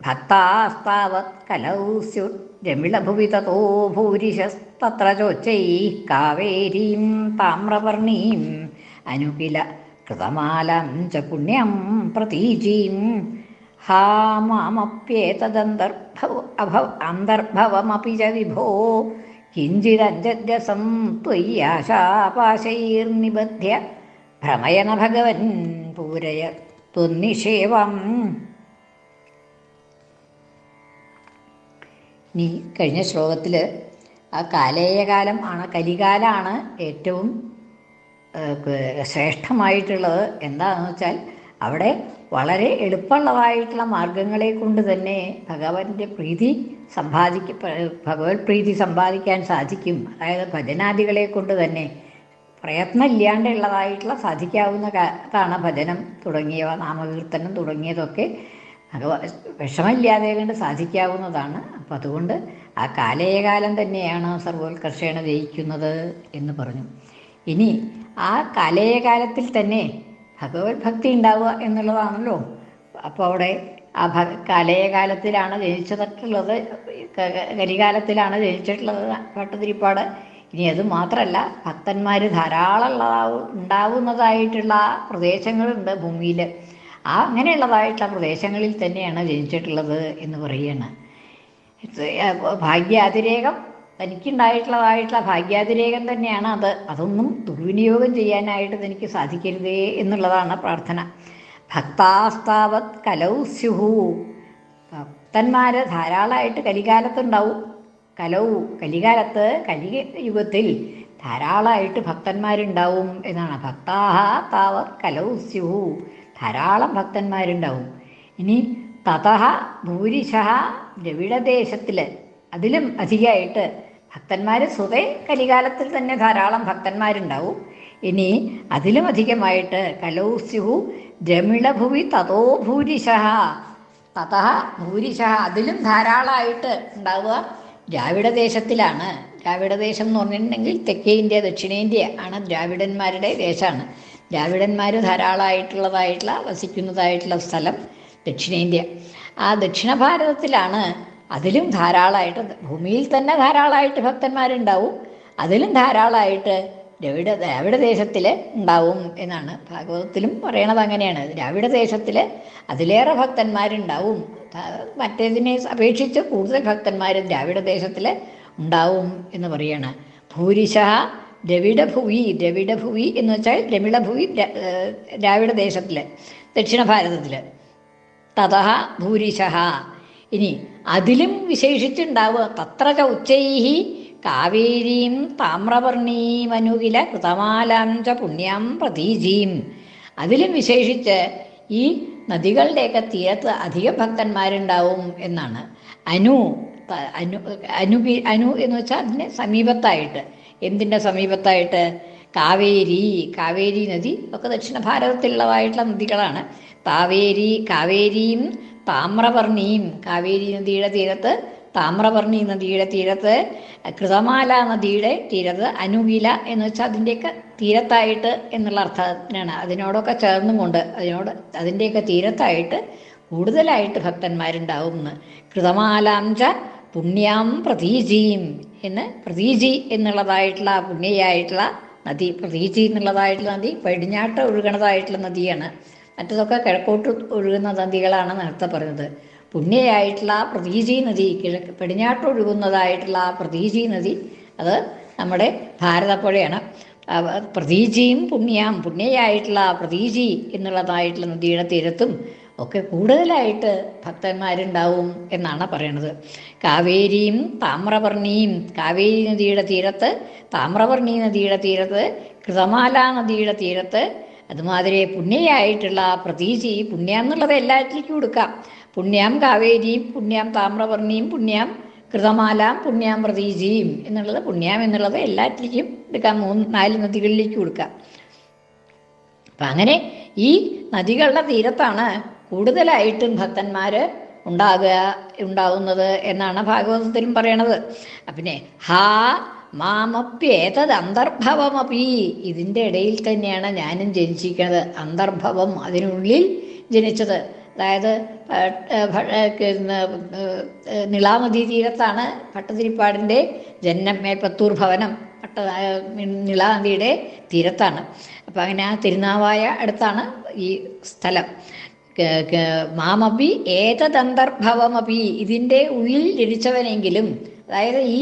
ഭക്താസ്താവത് കലൗ സ്യുത് രമിളഭുവി തോ ഭൂരിശസ്തത്ര ചോച്ചൈഃ കാവേരീം താമ്രവർണീം അനുകില കൃതമാലം ച പുണ്യം പ്രതീചീം. ഹാ മാമപ്യേതദന്തർഭവ അഭവ അന്തർഭവമപി ച വിഭോ. കിഞ്ചിരഞ്ജസം ത്വയ്യാശാപാശൈർനിബധ്യ ഭ്രമയന ഭഗവൻ പൂരയ ത്വന്നിഷേവം ഇനി കഴിഞ്ഞ ശ്ലോകത്തിൽ ആ കാലേയകാലം ആണ് കലികാലാണ് ഏറ്റവും ശ്രേഷ്ഠമായിട്ടുള്ളത്. എന്താണെന്ന് വെച്ചാൽ അവിടെ വളരെ എളുപ്പമുള്ളതായിട്ടുള്ള മാർഗങ്ങളെ കൊണ്ട് തന്നെ ഭഗവാന്റെ പ്രീതി സമ്പാദിക്ക ഭഗവത് പ്രീതി സമ്പാദിക്കാൻ സാധിക്കും. അതായത് ഭജനാദികളെ കൊണ്ട് തന്നെ പ്രയത്നമില്ലാണ്ടുള്ളതായിട്ടുള്ള സാധിക്കാവുന്ന താണ് ഭജനം തുടങ്ങിയവ നാമകീർത്തനം തുടങ്ങിയതൊക്കെ ഭഗവാൻ വിഷമമില്ലാതെ കണ്ട് സാധിക്കാവുന്നതാണ്. അപ്പം അതുകൊണ്ട് ആ കാലേയകാലം തന്നെയാണ് സർവോത്കർഷേണ ജയിക്കുന്നത് എന്ന് പറഞ്ഞു. ഇനി ആ കാലേയകാലത്തിൽ തന്നെ ഭഗവത് ഭക്തി ഉണ്ടാവുക എന്നുള്ളതാണല്ലോ. അപ്പോൾ അവിടെ ആ ഭ കാലേയകാലത്തിലാണ് ജനിച്ചിട്ടുള്ളത് കരികാലത്തിലാണ് ജനിച്ചിട്ടുള്ളത് ഭട്ടതിരിപ്പാട്. ഇനി അത് മാത്രമല്ല ഭക്തന്മാർ ധാരാളം ഉണ്ടാവുന്നതായിട്ടുള്ള പ്രദേശങ്ങളുണ്ട് ഭൂമിയിൽ ആ അങ്ങനെയുള്ളതായിട്ടുള്ള പ്രദേശങ്ങളിൽ തന്നെയാണ് ജനിച്ചിട്ടുള്ളത് എന്ന് പറയുകയാണ്. ഭാഗ്യാതിരേകം തനിക്കുണ്ടായിട്ടുള്ളതായിട്ടുള്ള ഭാഗ്യാതിരേകം തന്നെയാണ് അത്. അതൊന്നും ദുർവിനിയോഗം ചെയ്യാനായിട്ട് തനിക്ക് സാധിക്കരുതേ എന്നുള്ളതാണ് പ്രാർത്ഥന. ഭക്താസ്താവത് കലൗ സ്യുഹു. ഭക്തന്മാർ ധാരാളമായിട്ട് കലികാലത്തുണ്ടാവും. കലൗ കലികാലത്ത് കലിയുഗത്തിൽ ധാരാളമായിട്ട് ഭക്തന്മാരുണ്ടാവും എന്നാണ്. ഭക്താഹ താവത് കലൗ സ്യുഹു. ധാരാളം ഭക്തന്മാരുണ്ടാവും. ഇനി തതഹ ഭൂരിശ ദ്രവിഡദേശത്തിൽ അതിലും അധികമായിട്ട് ഭക്തന്മാർ സ്വതേ കലികാലത്തിൽ തന്നെ ധാരാളം ഭക്തന്മാരുണ്ടാവും. ഇനി അതിലും അധികമായിട്ട് കലൗസ്യു ദ്രമിളഭുവി തതോ ഭൂരിശ തഥ ഭൂരിശ അതിലും ധാരാളമായിട്ട് ഉണ്ടാവുക ദ്രാവിഡദേശത്തിലാണ്. ദ്രാവിഡദേശം എന്ന് പറഞ്ഞിട്ടുണ്ടെങ്കിൽ തെക്കേ ഇന്ത്യ ദക്ഷിണേന്ത്യ ആണ് ദ്രാവിഡന്മാരുടെ ദേശമാണ്. ദ്രാവിഡന്മാർ ധാരാളമായിട്ടുള്ളതായിട്ടുള്ള വസിക്കുന്നതായിട്ടുള്ള സ്ഥലം ദക്ഷിണേന്ത്യ. ആ ദക്ഷിണ ഭാരതത്തിലാണ് അതിലും ധാരാളമായിട്ട് ഭൂമിയിൽ തന്നെ ധാരാളമായിട്ട് ഭക്തന്മാരുണ്ടാവും അതിലും ധാരാളമായിട്ട് ദ്രവിഡ ദ്രാവിഡ ദേശത്തിൽ ഉണ്ടാവും എന്നാണ് ഭാഗവതത്തിലും പറയണത് അങ്ങനെയാണ്. ദ്രാവിഡ ദേശത്തിൽ അതിലേറെ ഭക്തന്മാരുണ്ടാവും. മറ്റേതിനെ അപേക്ഷിച്ച് കൂടുതൽ ഭക്തന്മാർ ദ്രാവിഡ ദേശത്തിൽ ഉണ്ടാവും എന്ന് പറയാണ്. ഭൂരിശ ദ്രവിഡഭുവി ദ്രവിഡഭുവി എന്ന് വെച്ചാൽ ദ്രമിളഭുവി ദ്രാവിഡ ദേശത്തിൽ ദക്ഷിണ ഭാരതത്തിൽ തഥ ഭൂരിശ ഇനി അതിലും വിശേഷിച്ചുണ്ടാവുക തത്ര ചൗച്ചൈഹി കാവേരീം താമ്രവർണീമനുകില കൃതമാലാം ച പുണ്യാം പ്രതീജീം. അതിലും വിശേഷിച്ച് ഈ നദികളുടെയൊക്കെ തീരത്ത് അധികം ഭക്തന്മാരുണ്ടാവും എന്നാണ്. അനു അനു അനു എന്ന് വെച്ചാൽ അതിന് സമീപത്തായിട്ട്. എന്തിന്റെ സമീപത്തായിട്ട്? കാവേരി കാവേരി നദി ഒക്കെ ദക്ഷിണ ഭാരതത്തിലുള്ളതായിട്ടുള്ള നദികളാണ്. താവേരി കാവേരിയും താമ്രവർണിയും കാവേരി നദിയുടെ തീരത്ത് താമ്രവർണി നദിയുടെ തീരത്ത് കൃതമാല നദിയുടെ തീരത്ത് അനുകില എന്ന് വെച്ചാൽ അതിന്റെയൊക്കെ തീരത്തായിട്ട് എന്നുള്ള അർത്ഥത്തിനാണ്. അതിനോടൊക്കെ ചേർന്നുകൊണ്ട് അതിനോട് അതിന്റെയൊക്കെ തീരത്തായിട്ട് കൂടുതലായിട്ട് ഭക്തന്മാരുണ്ടാവും എന്ന് കൃതമാലാംച പുണ്യാം പ്രതീജിയും എന്ന് പ്രതീജി എന്നുള്ളതായിട്ടുള്ള പുണ്യയായിട്ടുള്ള നദി പ്രതീജി എന്നുള്ളതായിട്ടുള്ള നദി പടിഞ്ഞാട്ട് ഒഴുകണതായിട്ടുള്ള നദിയാണ്. മറ്റതൊക്കെ കിഴക്കോട്ട് ഒഴുകുന്ന നദികളാണ് നേരത്തെ പറഞ്ഞത്. പുണ്യയായിട്ടുള്ള പ്രതീജി നദി കിഴക്ക് പടിഞ്ഞാട്ട് ഒഴുകുന്നതായിട്ടുള്ള പ്രതീജി നദി അത് നമ്മുടെ ഭാരതപ്പുഴയാണ് പ്രതീജിയും പുണ്യാം പുണ്യയായിട്ടുള്ള പ്രതീജി എന്നുള്ളതായിട്ടുള്ള നദിയുടെ തീരത്തും ഒക്കെ കൂടുതലായിട്ട് ഭക്തന്മാരുണ്ടാവും എന്നാണ് പറയണത്. കാവേരിയും താമ്രവർണിയും കാവേരി നദിയുടെ തീരത്ത് താമ്രവർണി നദിയുടെ തീരത്ത് കൃതമാല നദിയുടെ തീരത്ത് അതുമാതിരി പുണ്യയായിട്ടുള്ള പ്രതീചി പുണ്യം എന്നുള്ളത് എല്ലാറ്റിലേക്കും കൊടുക്കാം. പുണ്യം കാവേരിയും പുണ്യം താമ്രവർണിയും പുണ്യം കൃതമാലാം പുണ്യാം പ്രതീജിയും എന്നുള്ളത് പുണ്യാം എന്നുള്ളത് എല്ലാറ്റിലേക്കും എടുക്കാം. മൂന്ന് നാല് നദികളിലേക്ക് കൊടുക്കാം. അപ്പം അങ്ങനെ ഈ നദികളുടെ തീരത്താണ് കൂടുതലായിട്ടും ഭക്തന്മാർ ഉണ്ടാകുക ഉണ്ടാകുന്നത് എന്നാണ് ഭാഗവതത്തിലും പറയണത്. പിന്നെ ഹാ മാമപ്യേതത് അന്തർഭവമപി. ഇതിന്റെ ഇടയിൽ തന്നെയാണ് ഞാനും ജനിച്ചിരിക്കുന്നത്. അന്തർഭവം അതിനുള്ളിൽ ജനിച്ചത്. അതായത് നിളാമതി തീരത്താണ് പട്ടതിരിപ്പാടിന്റെ ജന്മം മേൽപ്പത്തൂർ ഭവനം. പട്ട നിളാനദിയുടെ തീരത്താണ്. അപ്പം അങ്ങനെ ആ തിരുനാവായ അടുത്താണ് ഈ സ്ഥലം. മാമപി ഏതദന്തർഭവമപി ഇതിന്റെ ഉള്ളിൽ ജനിച്ചവനെങ്കിലും അതായത് ഈ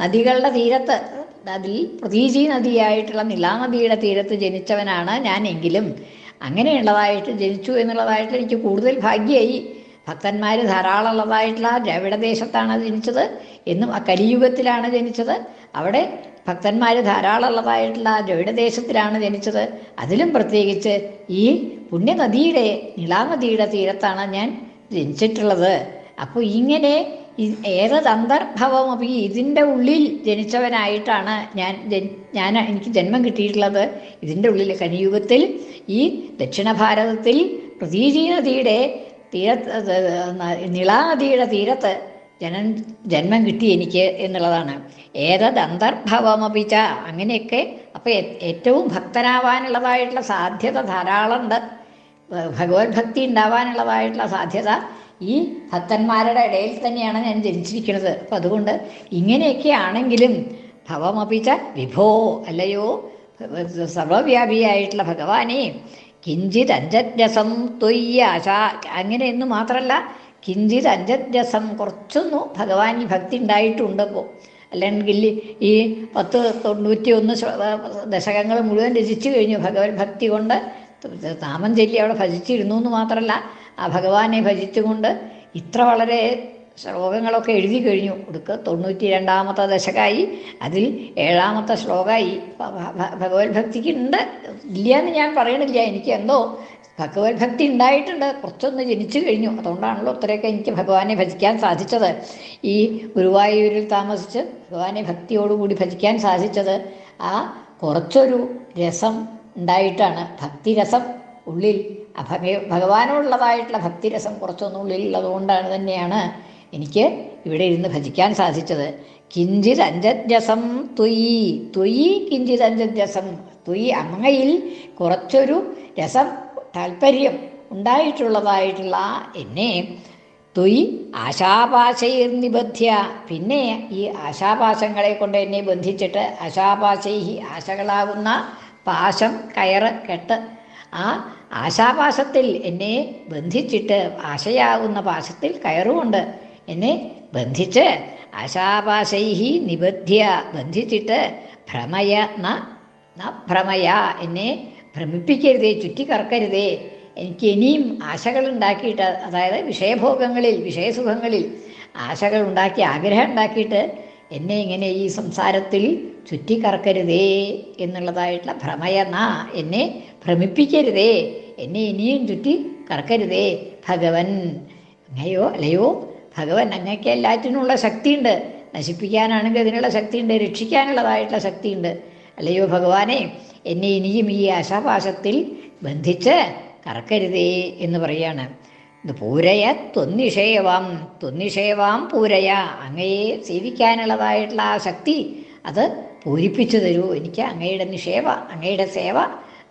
നദികളുടെ തീരത്ത് അതിൽ പ്രതീജി നദിയായിട്ടുള്ള നിലാനദിയുടെ തീരത്ത് ജനിച്ചവനാണ് ഞാനെങ്കിലും. അങ്ങനെയുള്ളതായിട്ട് ജനിച്ചു എന്നുള്ളതായിട്ട് എനിക്ക് കൂടുതൽ ഭാഗ്യമായി. ഭക്തന്മാർ ധാരാളം ഉള്ളതായിട്ടുള്ള ദ്രവിഡദേശത്താണ് ജനിച്ചത്. എന്നും ആ കലിയുഗത്തിലാണ് ജനിച്ചത്. അവിടെ ഭക്തന്മാർ ധാരാളമുള്ളതായിട്ടുള്ള ദേശത്തിലാണ് ജനിച്ചത്. അതിലും പ്രത്യേകിച്ച് ഈ പുണ്യനദിയുടെ നിളാനദിയുടെ തീരത്താണ് ഞാൻ ജനിച്ചിട്ടുള്ളത്. അപ്പോൾ ഇങ്ങനെ ഏതന്തർഭവം അപ്പോൾ ഇതിന്റെ ഉള്ളിൽ ജനിച്ചവനായിട്ടാണ് ഞാൻ ഞാൻ എനിക്ക് ജന്മം കിട്ടിയിട്ടുള്ളത്. ഇതിന്റെ ഉള്ളിൽ കലിയുഗത്തിൽ ഈ ദക്ഷിണ ഭാരതത്തിൽ പ്രതീജി നദിയുടെ തീരത്ത് നിളാനദിയുടെ തീരത്ത് ജനൻ ജന്മം കിട്ടി എനിക്ക് എന്നുള്ളതാണ്. ഏതത് അന്തർഭവമപിച്ച അങ്ങനെയൊക്കെ അപ്പോൾ ഏറ്റവും ഭക്തനാവാനുള്ളതായിട്ടുള്ള സാധ്യത ധാരാളമുണ്ട്. ഭഗവത് ഭക്തി ഉണ്ടാവാനുള്ളതായിട്ടുള്ള സാധ്യത ഈ ഭക്തന്മാരുടെ ഇടയിൽ തന്നെയാണ് ഞാൻ ജനിച്ചിരിക്കുന്നത്. അപ്പം അതുകൊണ്ട് ഇങ്ങനെയൊക്കെ ആണെങ്കിലും ഭവമപിച്ച വിഭോ അല്ലയോ? സർവവ്യാപിയായിട്ടുള്ള ഭഗവാനെ കിഞ്ചിത് അഞ്ചരസം തൊയ്യ ആശ അങ്ങനെയെന്ന് മാത്രമല്ല കിഞ്ചിത് അഞ്ചരസം കുറച്ചൊന്നു ഭഗവാൻ ഈ ഭക്തി ഉണ്ടായിട്ടുണ്ടപ്പോൾ അല്ലെങ്കിൽ ഈ പത്ത് തൊണ്ണൂറ്റി ഒന്ന് ദശകങ്ങൾ മുഴുവൻ രചിച്ചു കഴിഞ്ഞു ഭഗവത് ഭക്തി കൊണ്ട്. നാമം ചൊല്ലി അവിടെ ഭജിച്ചിരുന്നു എന്ന് മാത്രമല്ല ആ ഭഗവാനെ ഭജിച്ചുകൊണ്ട് ഇത്ര വളരെ ശ്ലോകങ്ങളൊക്കെ എഴുതി കഴിഞ്ഞു. ഒടുക്ക് തൊണ്ണൂറ്റി രണ്ടാമത്തെ ദശകമായി അതിൽ ഏഴാമത്തെ ശ്ലോകമായി ഭഗവത് ഭക്തിക്ക് ഉണ്ട്. ഇല്ല എന്ന് ഞാൻ പറയണില്ല. എനിക്ക് എന്തോ ഭഗവത് ഭക്തി ഉണ്ടായിട്ടുണ്ട്. കുറച്ചൊന്ന് ജനിച്ചു കഴിഞ്ഞു. അതുകൊണ്ടാണല്ലോ അത്രയൊക്കെ എനിക്ക് ഭഗവാനെ ഭജിക്കാൻ സാധിച്ചത്. ഈ ഗുരുവായൂരിൽ താമസിച്ച് ഭഗവാനെ ഭക്തിയോടുകൂടി ഭജിക്കാൻ സാധിച്ചത് ആ കുറച്ചൊരു രസം ഉണ്ടായിട്ടാണ്. ഭക്തിരസം ഉള്ളിൽ ഭഗ ഭഗവാനോടുള്ളതായിട്ടുള്ള ഭക്തിരസം കുറച്ചൊന്നും ഉള്ളിൽ ഉള്ളതുകൊണ്ടാണ് തന്നെയാണ് എനിക്ക് ഇവിടെ ഇരുന്ന് ഭജിക്കാൻ സാധിച്ചത്. കിഞ്ചിത് അഞ്ചരസം തൊയ്യി തൊയ്യി കിഞ്ചിത് അഞ്ചരസം തൊയ്യി അങ്ങയിൽ കുറച്ചൊരു രസം താല്പര്യം ഉണ്ടായിട്ടുള്ളതായിട്ടുള്ള എന്നെ തൊയ് ആശാപാശയിൽ നിബദ്ധ്യ. പിന്നെ ഈ ആശാപാശങ്ങളെ കൊണ്ട് എന്നെ ബന്ധിച്ചിട്ട് ആശാപാശൈഹി ആശകളാകുന്ന പാശം കയറ് കെട്ട് ആ ആശാപാശത്തിൽ എന്നെ ബന്ധിച്ചിട്ട് ആശയാകുന്ന പാശത്തിൽ കയറുകൊണ്ട് എന്നെ ബന്ധിച്ച് ആശാപാശൈഹി നിബദ്ധ്യ ബന്ധിച്ചിട്ട് ഭ്രമയ ന ഭ്രമയ എന്നെ ഭ്രമിപ്പിക്കരുതേ ചുറ്റിക്കറക്കരുതേ. എനിക്ക് ഇനിയും ആശകൾ ഉണ്ടാക്കിയിട്ട് അതായത് വിഷയഭോഗങ്ങളിൽ വിഷയസുഖങ്ങളിൽ ആശകൾ ഉണ്ടാക്കി ആഗ്രഹം ഉണ്ടാക്കിയിട്ട് എന്നെ ഇങ്ങനെ ഈ സംസാരത്തിൽ ചുറ്റിക്കറക്കരുതേ എന്നുള്ളതായിട്ടുള്ള ഭ്രമയന എന്നെ ഭ്രമിപ്പിക്കരുതേ. എന്നെ ഇനിയും ചുറ്റി കറക്കരുതേ ഭഗവൻ അങ്ങയോ അല്ലയോ? ഭഗവൻ അങ്ങക്ക് എല്ലാറ്റിനുള്ള ശക്തിയുണ്ട്. നശിപ്പിക്കാനാണെങ്കിൽ അതിനുള്ള ശക്തിയുണ്ട് രക്ഷിക്കാനുള്ളതായിട്ടുള്ള ശക്തിയുണ്ട്. അല്ലയോ ഭഗവാനെ? എന്നെ ഇനിയും ഈ ആശാപാശത്തിൽ ബന്ധിച്ച് കറക്കരുതേ എന്ന് പറയാണ്. പൂരയ തൊന്നിഷേവാം തൊന്നിഷേവാം പൂരയ. അങ്ങയെ സേവിക്കാനുള്ളതായിട്ടുള്ള ആ ശക്തി അത് പൂരിപ്പിച്ചു തരൂ. എനിക്ക് അങ്ങയുടെ നിഷേവ അങ്ങയുടെ സേവ.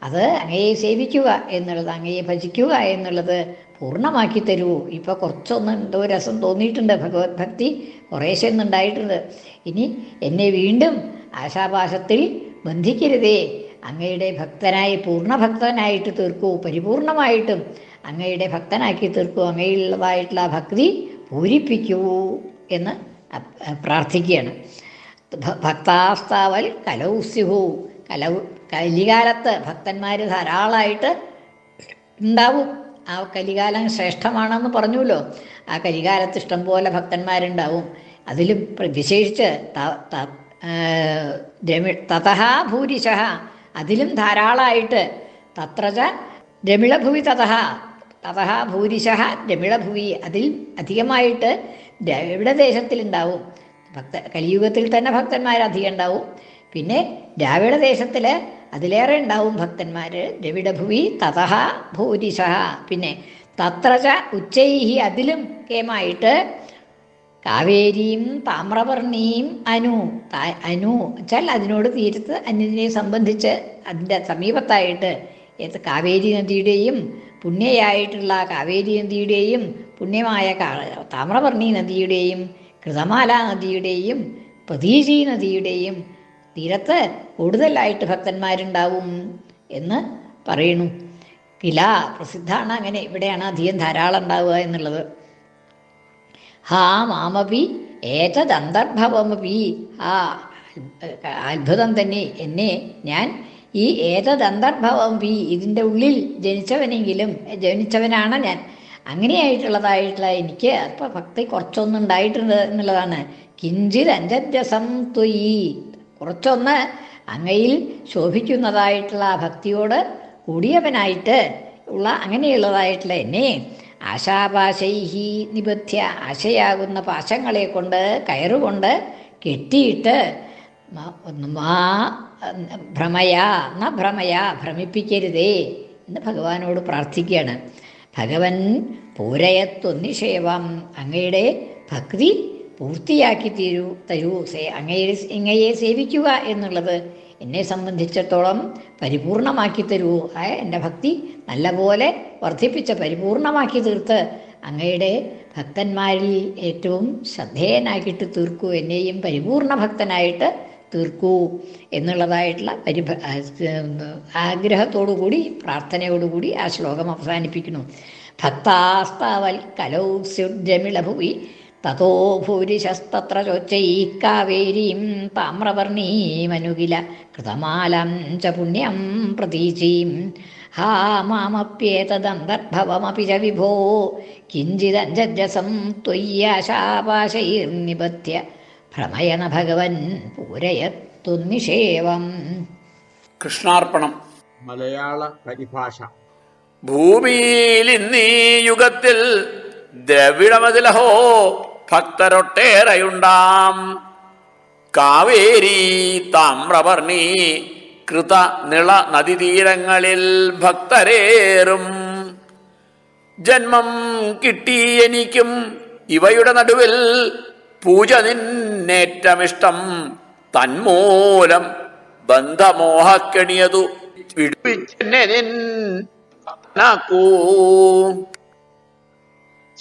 അത് അങ്ങയെ സേവിക്കുക എന്നുള്ളത് അങ്ങയെ ഭജിക്കുക എന്നുള്ളത് പൂർണമാക്കി തരൂ. ഇപ്പോൾ കുറച്ചൊന്ന് എന്തോ രസം തോന്നിയിട്ടുണ്ട്. ഭഗവത് ഭക്തി കുറേശ്ശെ ഒന്നുണ്ടായിട്ടുണ്ട്. ഇനി എന്നെ വീണ്ടും ആശാപാശത്തിൽ ബന്ധിക്കരുതേ. അങ്ങയുടെ ഭക്തനായി പൂർണഭക്തനായിട്ട് തീർക്കൂ പരിപൂർണമായിട്ടും അങ്ങയുടെ ഭക്തനാക്കി തീർക്കൂ അങ്ങയുള്ളതായിട്ടുള്ള ഭക്തി പൂരിപ്പിക്കൂ എന്ന് പ്രാർത്ഥിക്കുകയാണ്. ഭക്താസ്താവൽ കലൗസ്യുഹു. കലൗ കലികാലത്ത് ഭക്തന്മാർ ധാരാളമായിട്ട് ഉണ്ടാവും. ആ കലികാലം ശ്രേഷ്ഠമാണെന്ന് പറഞ്ഞുല്ലോ ആ കലികാലത്ത് ഇഷ്ടംപോലെ ഭക്തന്മാരുണ്ടാവും. അതിലും വിശേഷിച്ച് തതഹ ഭൂരിശ അതിലും ധാരാളമായിട്ട് തത്രച രമിളഭുവി തഥ തഥ ഭൂരിശ രമിളഭുവി. അതിൽ അധികമായിട്ട് ദ്രവിഡ ദേശത്തിലുണ്ടാവും. ഭക്ത കലിയുഗത്തിൽ തന്നെ ഭക്തന്മാർ അധികം ഉണ്ടാവും പിന്നെ ദ്രാവിഡ ദേശത്തിൽ അതിലേറെ ഉണ്ടാവും ഭക്തന്മാർ ദ്രവിഡഭുവി തഥ ഭൂരിശ പിന്നെ തത്രച ഉച്ചൈഹി അതിലും കേമായിട്ട് കാവേരിയും താമ്രവർണിയും അനു അനു വെച്ചാൽ അതിനോട് തീരത്ത് അന്യതിനെ സംബന്ധിച്ച് അതിന്റെ സമീപത്തായിട്ട് കാവേരി നദിയുടെയും പുണ്യയായിട്ടുള്ള കാവേരി നദിയുടെയും പുണ്യമായ താമ്രവർണി നദിയുടെയും കൃതമാല നദിയുടെയും പ്രതീജി നദിയുടെയും തീരത്ത് കൂടുതലായിട്ട് ഭക്തന്മാരുണ്ടാവും എന്ന് പറയുന്നു. കില പ്രസിദ്ധാണ് അങ്ങനെ ഇവിടെയാണ് അധികം ധാരാളം ഉണ്ടാവുക എന്നുള്ളത്. ഹാ മാമപി ഏതദന്തർഭവമപി ആ അത്ഭുതം തന്നെ. എന്നെ ഞാൻ ഈ ഏതദന്തർഭവമപി ഇതിന്റെ ഉള്ളിൽ ജനിച്ചവനെങ്കിലും ജനിച്ചവനാണ് ഞാൻ. അങ്ങനെയായിട്ടുള്ളതായിട്ടുള്ള എനിക്ക് അല്പ ഭക്തി കുറച്ചൊന്നും ഉണ്ടായിട്ടുണ്ട് എന്നുള്ളതാണ്. കിഞ്ചിത് അഞ്ചദ്യസം ത്വയി. കുറച്ചൊന്ന് അങ്ങയിൽ ശോഭിക്കുന്നതായിട്ടുള്ള ഭക്തിയോട് കൂടിയവനായിട്ട് ഉള്ള അങ്ങനെയുള്ളതായിട്ടുള്ള എന്നെ ആശാപാശൈഹി നിബദ്ധ്യ ആശയാകുന്ന പാശങ്ങളെ കൊണ്ട് കയറുകൊണ്ട് കെട്ടിയിട്ട് മ- ഭ്രമയാ ന ഭ്രമയാ ഭ്രമിപ്പിക്കരുതേ എന്ന് ഭഗവാനോട് പ്രാർത്ഥിക്കുകയാണ്. ഭഗവൻ പൂരയത്തൊന്നിഷേവം അങ്ങയുടെ ഭക്തി പൂർത്തിയാക്കി തീരൂ തരൂ സേ അങ്ങയെ ഇങ്ങയെ സേവിക്കുക എന്നുള്ളത് എന്നെ സംബന്ധിച്ചിടത്തോളം പരിപൂർണമാക്കി തരൂ. ആ എന്റെ ഭക്തി നല്ലപോലെ വർദ്ധിപ്പിച്ച് പരിപൂർണമാക്കി തീർത്ത് അങ്ങയുടെ ഭക്തന്മാരിൽ ഏറ്റവും ശ്രദ്ധേയനാക്കിയിട്ട് തീർക്കൂ. എന്നെയും പരിപൂർണ ഭക്തനായിട്ട് തീർക്കൂ എന്നുള്ളതായിട്ടുള്ള പരിഭ ആഗ്രഹത്തോടുകൂടി പ്രാർത്ഥനയോടുകൂടി ആ ശ്ലോകം അവസാനിപ്പിക്കുന്നു. ഭക്താസ്താവൽ കലൗ സ്യുജമിളഭുവി തതോ ഭൂരിശസ്തത്ര ചോച്ചൈ കാവേരീം താമ്രവർണീമനുകില കൃതമാലം ച പുണ്യം പ്രതീചീം. ഹാ മാമപ്യേതദന്തർഭവമപി ച വിഭോ. കിഞ്ചിദഞ്ജസം ത്വയ്യാശാപാശൈർനിബധ്യ ഭ്രമയന ഭഗവൻ പൂരയത്തു നിഷേവം. കൃഷ്ണാർപ്പണം. മലയാള പരിഭാഷ. ഭൂമിയിൽ ഇന്നീ യുഗത്തിൽ ദ്രവിഡമതിലഹോ ഭക്തരൊട്ടേറെയുണ്ടാം. കാവേരി താമ്രവർണി കൃത നിള നദീതീരങ്ങളിൽ ഭക്തരേറും. ജന്മം കിട്ടി എനിക്കും ഇവയുടെ നടുവിൽ പൂജ നിന്നേറ്റമിഷ്ടം. തന്മൂലം ബന്ധമോഹക്കെണിയതു വിടുവിച്ചെന്നെ നിൻ.